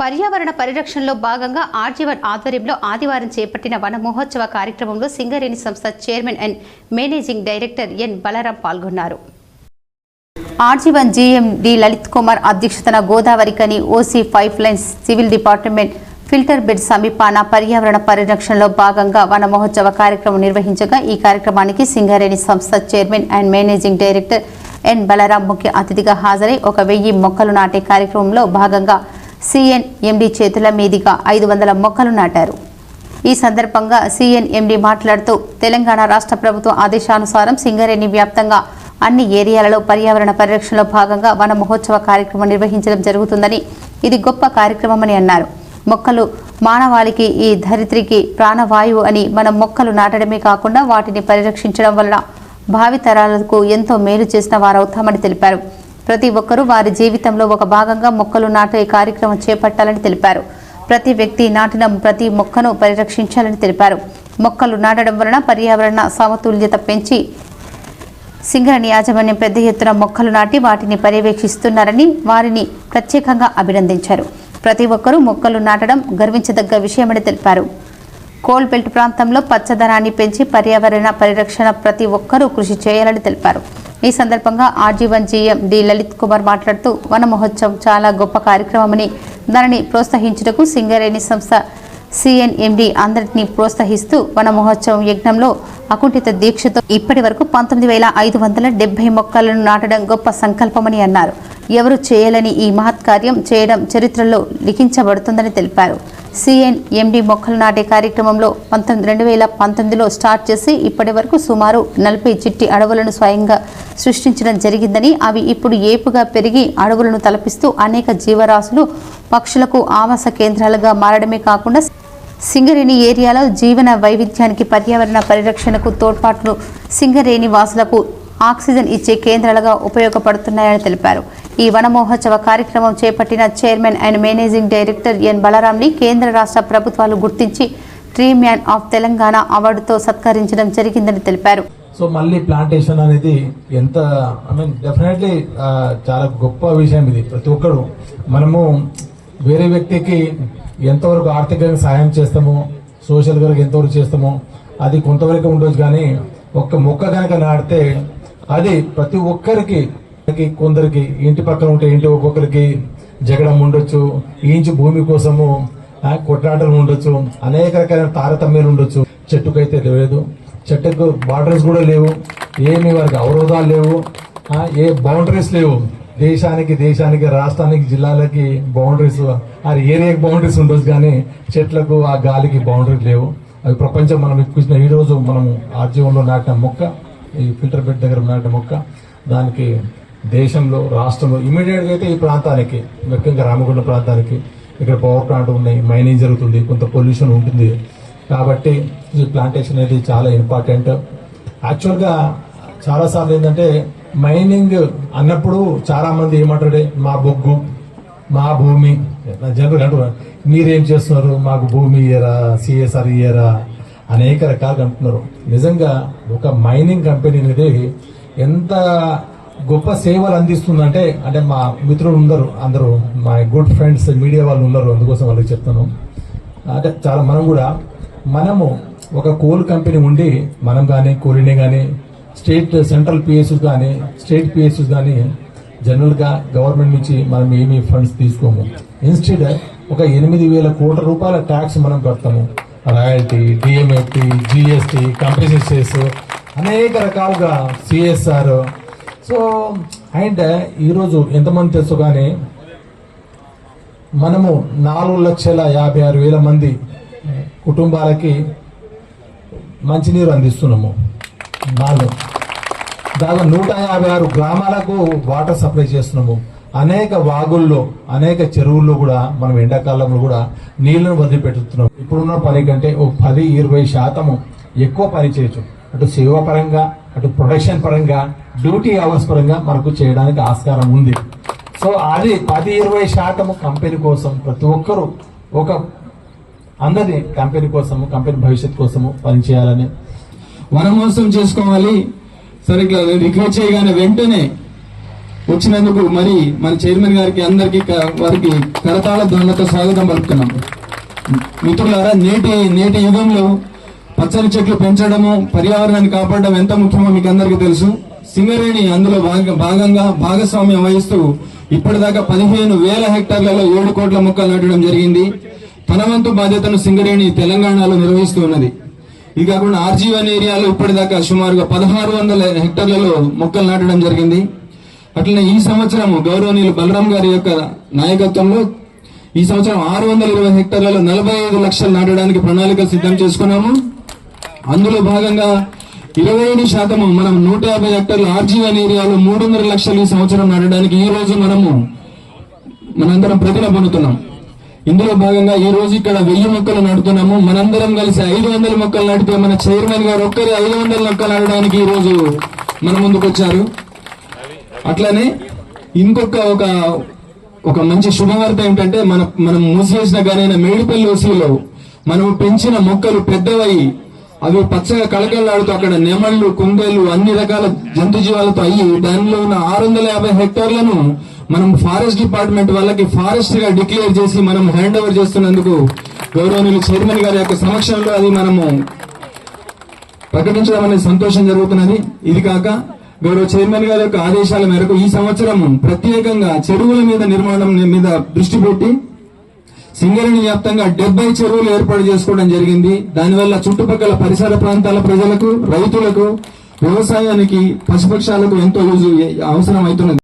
పర్యావరణ పరిరక్షణలో భాగంగా ఆర్జీవన్ ఆధ్వర్యంలో ఆదివారం చేపట్టిన వన మహోత్సవ కార్యక్రమంలో సింగరేణి సంస్థ chairman and managing director N Balaram పాల్గొన్నారు. RG one GMD Lalit Kumar అధ్యక్షతన Godavari Khani OC pipe lines civil department filter bed సమీపాన పర్యావరణ పరిరక్షణలో భాగంగా వన మహోత్సవ కార్యక్రమం నిర్వహించగా ఈ కార్యక్రమానికి సింగరేణి సంస్థ chairman and managing director N Balaram ముఖ్య అతిథిగా హాజరై ఒక వెయ్యి మొక్కలు నాటే కార్యక్రమంలో భాగంగా సిఎన్ ఎండి చేతుల మీదుగా ఐదు వందల మొక్కలు నాటారు. ఈ సందర్భంగా సిఎన్ఎండి మాట్లాడుతూ తెలంగాణ రాష్ట్ర ప్రభుత్వం ఆదేశానుసారం సింగరేణి వ్యాప్తంగా అన్ని ఏరియాలలో పర్యావరణ పరిరక్షణలో భాగంగా వన మహోత్సవ కార్యక్రమం నిర్వహించడం జరుగుతుందని ఇది గొప్ప కార్యక్రమమని అన్నారు. మొక్కలు మానవాళికి ఈ ధరిత్రికి ప్రాణవాయువు అని మనం మొక్కలు నాటడమే కాకుండా వాటిని పరిరక్షించడం వలన భావితరాలకు ఎంతో మేలు చేసిన వారవుతామని తెలిపారు. ప్రతి ఒక్కరూ వారి జీవితంలో ఒక భాగంగా మొక్కలు నాటే కార్యక్రమం చేపట్టాలని తెలిపారు. ప్రతి వ్యక్తి నాటిన ప్రతి మొక్కను పరిరక్షించాలని తెలిపారు. మొక్కలు నాటడం వలన పర్యావరణ సమతుల్యత పెంచి సింగరణి యాజమాన్యం పెద్ద ఎత్తున మొక్కలు నాటి వాటిని పర్యవేక్షిస్తున్నారని వారిని ప్రత్యేకంగా అభినందించారు. ప్రతి ఒక్కరూ మొక్కలు నాటడం గర్వించదగ్గ విషయమని తెలిపారు. కోల్ బెల్ట్ ప్రాంతంలో పచ్చదనాన్ని పెంచి పర్యావరణ పరిరక్షణ ప్రతి ఒక్కరూ కృషి చేయాలని తెలిపారు. ఈ సందర్భంగా RG one GM D Lalit Kumar మాట్లాడుతూ వన మహోత్సవం చాలా గొప్ప కార్యక్రమమని దానిని ప్రోత్సహించుటకు సింగరేణి సంస్థ సిఎన్ఎండి అందరినీ ప్రోత్సహిస్తూ వన మహోత్సవం యజ్ఞంలో అకుంఠిత దీక్షతో ఇప్పటి వరకు పంతొమ్మిది వేల ఐదు వందల డెబ్బై మొక్కలను నాటడం గొప్ప సంకల్పమని అన్నారు. ఎవరు చేయలేని ఈ మహత్ కార్యం చేయడం చరిత్రలో లిఖించబడుతుందని తెలిపారు. సిఎన్ఎండి మొక్కలు నాటే కార్యక్రమంలో పంతొమ్మిది రెండు వేల పంతొమ్మిదిలో స్టార్ట్ చేసి ఇప్పటి వరకు సుమారు నలభై చిట్టి అడవులను స్వయంగా సృష్టించడం జరిగిందని అవి ఇప్పుడు ఏపుగా పెరిగి అడవులను తలపిస్తూ అనేక జీవరాశులు పక్షులకు ఆవాస కేంద్రాలుగా మారడమే కాకుండా సింగరేణి ఏరియాలో జీవన వైవిధ్యానికి పర్యావరణ పరిరక్షణకు తోడ్పాట్లు సింగరేణి వాసులకు ఆక్సిజన్ ఇచ్చే కేంద్రాలుగా ఉపయోగపడుతున్నాయని తెలిపారు. ఈ వనమహోత్సవ కార్యక్రమం చేపట్టిన chairman and managing director N బలరాంని కేంద్ర రాష్ట్ర ప్రభుత్వాలు గుర్తించి ట్రీ మ్యాన్ ఆఫ్ తెలంగాణ అవార్డుతో సత్కరించడం జరిగిందని తెలిపారు. సో మళ్ళీ ప్లాంటేషన్ అనేది ఎంత ఐ మీన్ డెఫినెట్లీ చాలా గొప్ప విషయం ఇది ప్రతి ఒక్కరు. మనము వేరే వ్యక్తికి ఎంతవరకు ఆర్థికంగా సహాయం చేస్తామో సోషల్గా ఎంతవరకు చేస్తామో అది కొంతవరకు ఉండొచ్చు కానీ ఒక్క మొక్క కనుక నాడితే అది ప్రతి ఒక్కరికి కొందరికి ఇంటి పక్కన ఉంటే ఇంటి ఒక్కొక్కరికి జగడం ఉండొచ్చు ఈ ఇంచు భూమి కోసము కొట్లాటలు ఉండొచ్చు అనేక రకాల తారతమ్యాలు ఉండొచ్చు. చెట్టుకైతే లేదు. చెట్టుకు బార్డర్స్ కూడా లేవు. ఏమి వారికి అవరోధాలు లేవు. ఏ బౌండరీస్ లేవు. దేశానికి దేశానికి రాష్ట్రానికి జిల్లాలకి బౌండరీస్ ఆ ఏరియాకి బౌండరీస్ ఉండొచ్చు కానీ చెట్లకు ఆ గాలికి బౌండరీస్ లేవు. అవి ప్రపంచం మనం ఇప్పించిన ఈ రోజు మనం ఆర్జీవంలో నాటిన మొక్క. ఈ ఫిల్టర్ బెడ్ దగ్గర నాటిన మొక్క దానికి దేశంలో రాష్ట్రంలో ఇమీడియట్గా అయితే ఈ ప్రాంతానికి ముఖ్యంగా రామగుండ ప్రాంతానికి ఇక్కడ పవర్ ప్లాంట్ ఉన్నాయి మైనింగ్ జరుగుతుంది కొంత పొల్యూషన్ ఉంటుంది. కాబట్టి ఈ ప్లాంటేషన్ అనేది చాలా ఇంపార్టెంట్ యాక్చువల్గా చాలాసార్లు ఏంటంటే మైనింగ్ అన్నప్పుడు చాలామంది ఏమంటాడే మా బొగ్గు మా భూమి జనరల్ అంటారు మీరేం చేస్తున్నారు? మాకు భూమి ఇయ్యరా సిఎస్ఆర్ ఇయ్యరా అనేక రకాలుగా అంటున్నారు. నిజంగా ఒక మైనింగ్ కంపెనీ అనేది ఎంత గొప్ప సేవలు అందిస్తుందంటే అంటే మా మిత్రులు ఉన్నారు అందరూ మా గుడ్ ఫ్రెండ్స్ మీడియా వాళ్ళు ఉన్నారు అందుకోసం వాళ్ళకి చెప్తాను. అంటే చాలా మనం కూడా మనము ఒక కోల్ కంపెనీ ఉండి మనం కానీ కోలిని కానీ స్టేట్ సెంట్రల్ పిఎస్ఎస్ కానీ స్టేట్ పిఎస్ఎస్ కానీ జనరల్గా గవర్నమెంట్ నుంచి మనం ఏమీ ఫండ్స్ తీసుకోము. ఇన్స్టెడ్ ఒక ఎనిమిది వేల కోట్ల రూపాయల ట్యాక్స్ మనం కడతాము. Royalty DMFT GST company cess అనేక రకాలుగా సిఎస్ఆర్ సో అండ్ ఈరోజు ఎంతమంది తెలుసు కానీ మనము నాలుగు లక్షల యాభై ఆరు వేల మంది కుటుంబాలకి మంచినీరు అందిస్తున్నాము. నాలుగు. దాదాపు నూట యాభై ఆరు గ్రామాలకు వాటర్ సప్లై చేస్తున్నాము. అనేక వాగుల్లో అనేక చెరువుల్లో కూడా మనం ఎండాకాలంలో కూడా నీళ్ళను వదిలిపెట్టుతున్నాం. ఇప్పుడున్న పని కంటే ఒక పది ఇరవై శాతము ఎక్కువ పని చేయొచ్చు. అటు సేవా పరంగా అటు ప్రొడక్షన్ పరంగా డ్యూటీ అవర్స్ పరంగా మనకు చేయడానికి ఆస్కారం ఉంది. సో అది పది ఇరవై శాతము కంపెనీ కోసం ప్రతి ఒక్కరూ ఒక అందరి కంపెనీ కోసము కంపెనీ భవిష్యత్ కోసము పనిచేయాలని వనమోసం చేసుకోవాలి. సరిగ్గా రిక్వెస్ట్ చేయగానే వెంటనే వచ్చినందుకు మరి మన చైర్మన్ గారికి అందరికి వారికి కరతాళ ధ్వనులతో స్వాగతం పలుకుతున్నాం. మిత్రులారా నేటి నేటి యుగంలో పచ్చని చెట్లు పెంచడము పర్యావరణాన్ని కాపాడడం ఎంత ముఖ్యమో మీకు అందరికీ తెలుసు. సింగరేణి అందులో భాగంగా భాగస్వామ్యం వహిస్తూ ఇప్పటిదాకా పదిహేను వేల హెక్టార్లలో ఏడు కోట్ల మొక్కలు నాటడం జరిగింది. తన వంతు బాధ్యతను సింగరేణి తెలంగాణలో నిర్వహిస్తూ ఉన్నది. ఇది కాకుండా ఆర్జీవన్ ఏరియాలో ఇప్పటిదాకా సుమారుగా పదహారు వందల హెక్టార్లలో మొక్కలు నాటడం జరిగింది. అట్లనే ఈ సంవత్సరము గౌరవనీయులు బలరాం గారి యొక్క నాయకత్వంలో ఈ సంవత్సరం ఆరు వందల ఇరవై హెక్టార్లలో నలభై ఐదు లక్షలు నాటడానికి ప్రణాళికలు సిద్ధం చేసుకున్నాము. అందులో భాగంగా ఇరవై ఏడు శాతము మనం నూట యాభై హెక్టార్ల ఆర్జీవన్ ఏరియాలో మూడు వందల లక్షలు ఈ సంవత్సరం నాటడానికి ఈ రోజు మనము మనందరం ప్రతిన పొందుతున్నాం. ఇందులో భాగంగా ఈ రోజు ఇక్కడ వెయ్యి మొక్కలు నాటుతున్నాము. మనందరం కలిసి ఐదు వందల మొక్కలు నాటితే మన చైర్మన్ గారు ఒక్కరి ఐదు వందల మొక్కలు నాటడానికి ఈ రోజు మన ముందుకు వచ్చారు అట్లానే ఇంకొక ఒక ఒక మంచి శుభవార్త ఏంటంటే మన మనం మూసివేసిన గానైన మేడిపల్లి ఓసీలో మనం పెంచిన మొక్కలు పెద్దవై అవి పచ్చగా కళకళలాడుతూ అక్కడ నెమళ్ళు కుందేళ్ళు అన్ని రకాల జంతు జీవాలతో అయ్యి దానిలో ఉన్న ఆరు వందల యాభై హెక్టార్లను మనం ఫారెస్ట్ డిపార్ట్మెంట్ వాళ్ళకి ఫారెస్ట్గా డిక్లేర్ చేసి మనం హ్యాండ్ ఓవర్ చేస్తున్నందుకు గౌరవనీయులు చైర్మన్ గారి యొక్క సమక్షంలో అది మనము ప్రకటించడం అనేది సంతోషం జరుగుతున్నది. ఇది కాక గౌరవ చైర్మన్ గారి యొక్క ఆదేశాల మేరకు ఈ సంవత్సరం ప్రత్యేకంగా చెరువుల మీద నిర్మాణం మీద దృష్టి పెట్టి సింగరేణి వ్యాప్తంగా డెబ్బై చెరువులు ఏర్పాటు చేసుకోవడం జరిగింది. దానివల్ల చుట్టుపక్కల పరిసర ప్రాంతాల ప్రజలకు రైతులకు వ్యవసాయానికి పశుపక్షాలకు ఎంతో యూజ్ అవసరం అవుతున్నది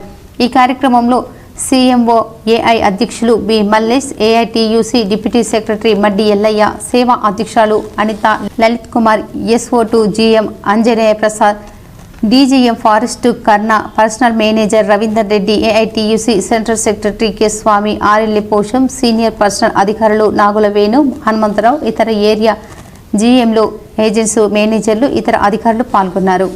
ఈ కార్యక్రమంలో సీఎంఓ ఏఐ అధ్యక్షులు B Mallesh AITUC deputy secretary Maddi Ellaiah Seva అధ్యక్షులు Anitha Lalith Kumar SO to GM Anjaneya Prasad DGM forest Karna personnel manager Ravinder Reddy AITUC central secretary K Swamy RLA Posham senior personnel అధికారులు నాగుల వేణు హనుమంతరావు ఇతర area జీఎంలు agency మేనేజర్లు ఇతర అధికారులు పాల్గొన్నారు.